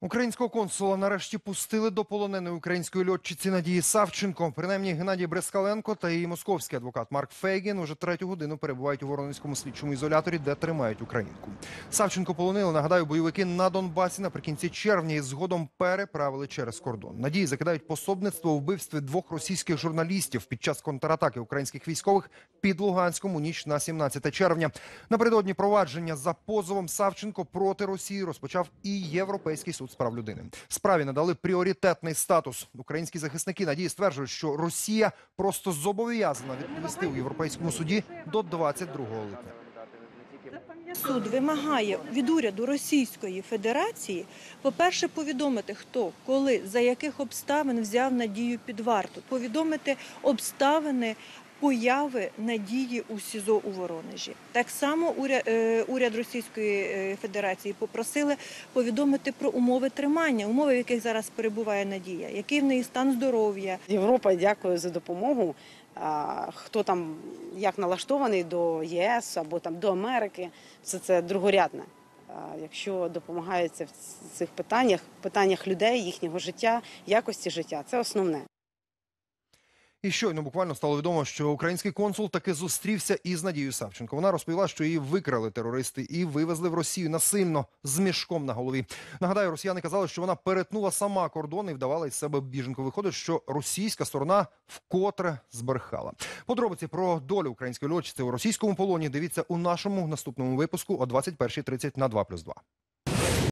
Українського консула нарешті пустили до полоненої української льотчиці Надії Савченко. Принаймні Геннадій Брескаленко та її московський адвокат Марк Фейгін уже третю годину перебувають у Воронезькому слідчому ізоляторі, де тримають українку. Савченко полонили, нагадаю, бойовики на Донбасі наприкінці червня і згодом переправили через кордон. Надії закидають пособництво у вбивстві двох російських журналістів під час контратаки українських військових під Луганськом у ніч на 17 червня. Напередодні провадження за позовом Савченко проти Росії розпочав і Європейський суд з прав людини. Справі надали пріоритетний статус. Українські захисники надії стверджують, що Росія просто зобов'язана відповісти у європейському суді до 22 липня. Суд вимагає від уряду Російської Федерації, по-перше, повідомити, хто, коли, за яких обставин взяв надію під варту, повідомити обставини появи надії у СІЗО у Воронежі. Так само уряд, е, уряд Російської е, Федерації попросили повідомити про умови тримання, умови, в яких зараз перебуває надія, який в неї стан здоров'я, Європа дякує за допомогу. Хто там як налаштований до ЄС або там до Америки, все це другорядне. Якщо допомагається в цих питаннях, питаннях людей, їхнього життя, якості життя, це основне. І щойно буквально стало відомо, що український консул таки зустрівся із Надією Савченко. Вона розповіла, що її викрали терористи і вивезли в Росію насильно з мішком на голові. Нагадаю, росіяни казали, що вона перетнула сама кордон і вдавала із себе біженку. Виходить, що російська сторона вкотре збрехала. Подробиці про долю української льотчиці у російському полоні дивіться у нашому наступному випуску о 21.30 на 2+,2.